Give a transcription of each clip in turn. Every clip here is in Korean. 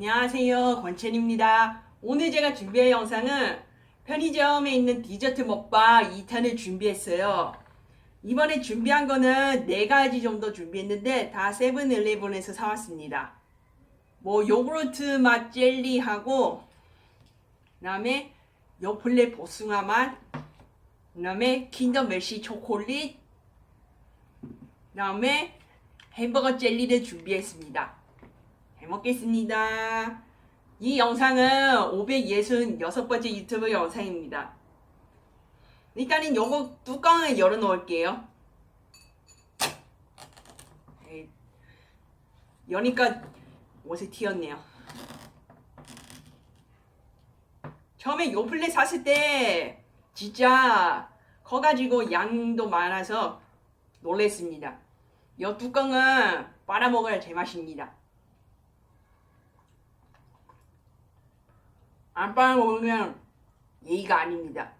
안녕하세요. 권첸입니다. 오늘 제가 준비할 영상은 편의점에 있는 디저트 먹방 2탄을 준비했어요. 이번에 준비한 거는 4가지 정도 준비했는데 다 세븐일레븐에서 사왔습니다. 뭐 요구르트 맛 젤리하고 그 다음에 요플레 보숭아 맛그 다음에 킨더 멜시 초콜릿 그 다음에 햄버거 젤리를 준비했습니다 잘 먹겠습니다. 이 영상은 566번째 유튜브 영상입니다. 일단은 요거 뚜껑을 열어 놓을게요. 여니까 옷이 튀었네요. 처음에 요 플레 샀을 때 진짜 커가지고 양도 많아서 놀랬습니다. 요 뚜껑은 빨아먹어야 제맛입니다. 안 빨아먹으면 예의가 아닙니다.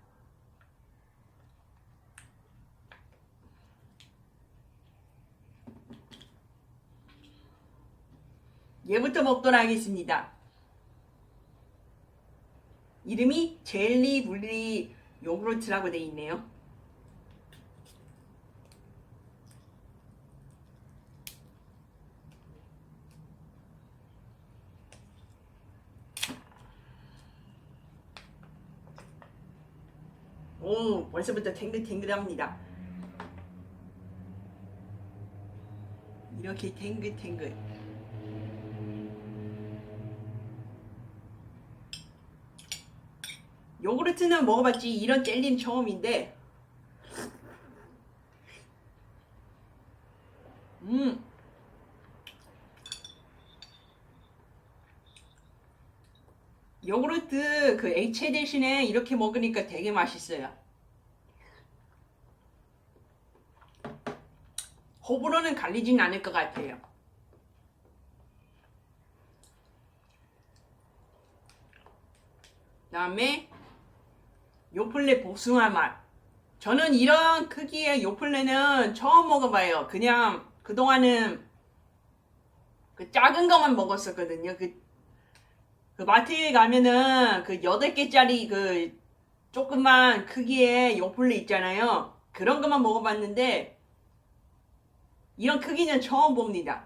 얘부터 먹도록 하겠습니다. 이름이 젤리 블리 요구르트라고 되어 있네요. 오, 벌써부터 탱글탱글합니다. 이렇게 탱글탱글. 요구르트는 먹어봤지 이런 젤리는 처음인데 음 요구르트 그 액체 대신에 이렇게 먹으니까 되게 맛있어요. 호불호는 갈리진 않을 것 같아요. 다음에 요플레 복숭아 맛. 저는 이런 크기의 요플레는 처음 먹어봐요. 그냥 그동안은 그 작은 거만 먹었었거든요. 그, 그 마트에 가면은 그 8개짜리 그 조그만 크기의 요플레 있잖아요. 그런 것만 먹어봤는데 이런 크기는 처음 봅니다.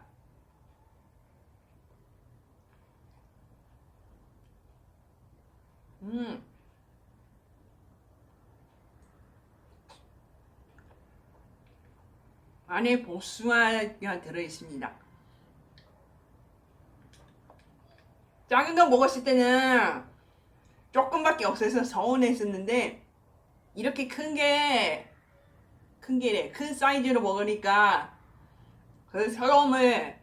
음. 안에 복숭아가 들어있습니다. 거 먹었을 때는 조금밖에 없어서 서운했었는데 이렇게 큰 게, 큰 게래. 큰 사이즈로 먹으니까 그 서러움을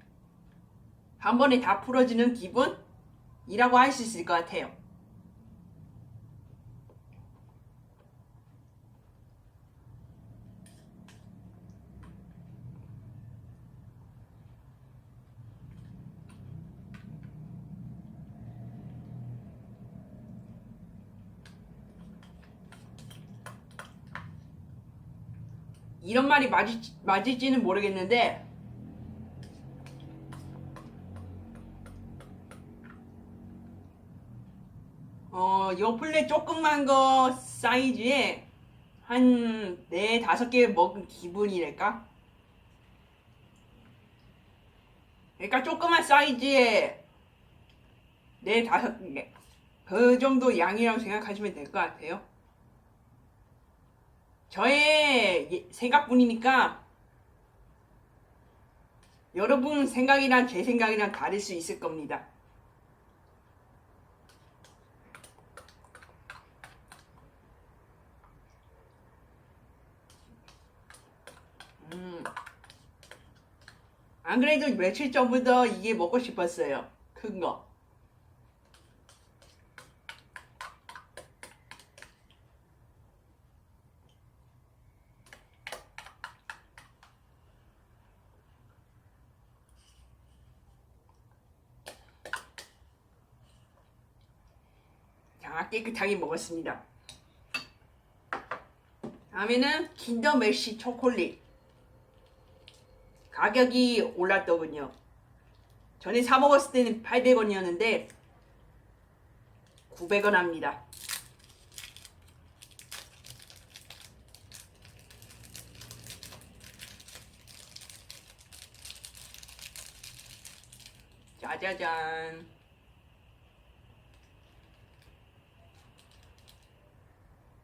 한 번에 다 풀어주는 기분이라고 할 수 있을 것 같아요. 이런 말이 맞을, 맞을지는 모르겠는데 어, 요 플레 조그만 거 사이즈에 한네 다섯 개 먹은 기분이랄까? 그러니까 조그만 사이즈에 네 다섯 개. 그 정도 양이라고 생각하시면 될 것 같아요. 저의 예- 생각뿐이니까 여러분 생각이랑 제 생각이랑 다를 수 있을 겁니다. 음. 안 그래도 며칠 전부터 이게 먹고 싶었어요. 큰 거. 자, 깨끗하게 먹었습니다. 다음에는 킨더 메시 초콜릿. 가격이 올랐더군요. 전에 사 먹었을 때는 800원이었는데 900원 합니다. 짜자잔.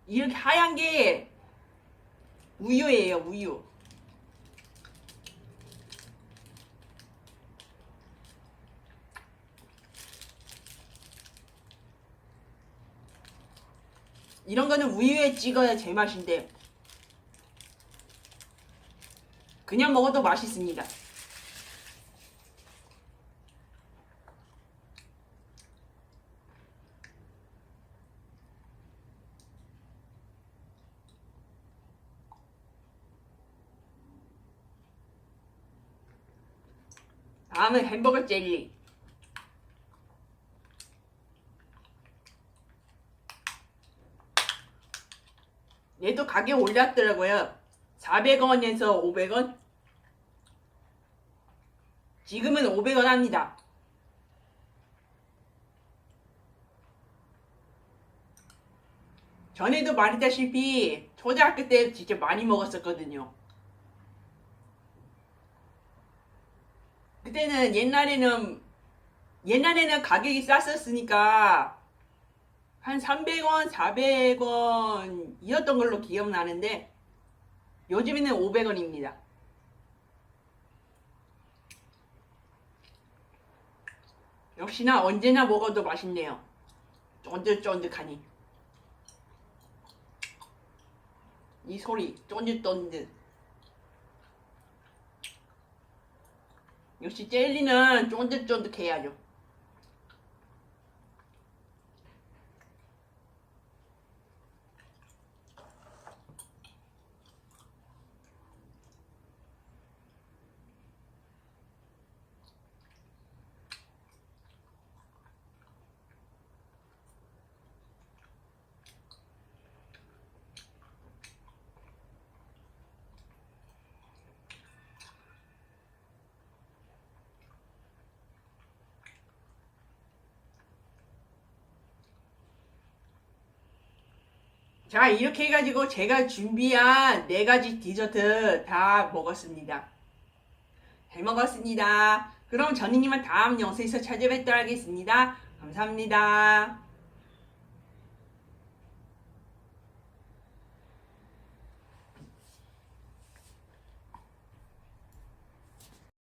이렇게 하얀 게 우유예요, 우유. 이런 거는 우유에 찍어야 제맛인데 그냥 먹어도 맛있습니다. 다음은 햄버거 젤리. 얘도 가격 올랐더라고요. 400원에서 500원? 지금은 500원 합니다. 전에도 말했다시피 초등학교 때 진짜 많이 먹었었거든요. 그때는 옛날에는 옛날에는 가격이 쌌었으니까 한 300원, 400원 이었던 걸로 기억나는데 요즘에는 500원입니다. 역시나 언제나 먹어도 맛있네요. 쫀득쫀득하니. 이 소리 쫀득쫀득. 역시 젤리는 쫀득쫀득해야죠. 자, 이렇게 해가지고 제가 준비한 네 가지 디저트 다 먹었습니다. 잘 먹었습니다. 그럼 저희님은 다음 영상에서 찾아뵙도록 하겠습니다. 감사합니다.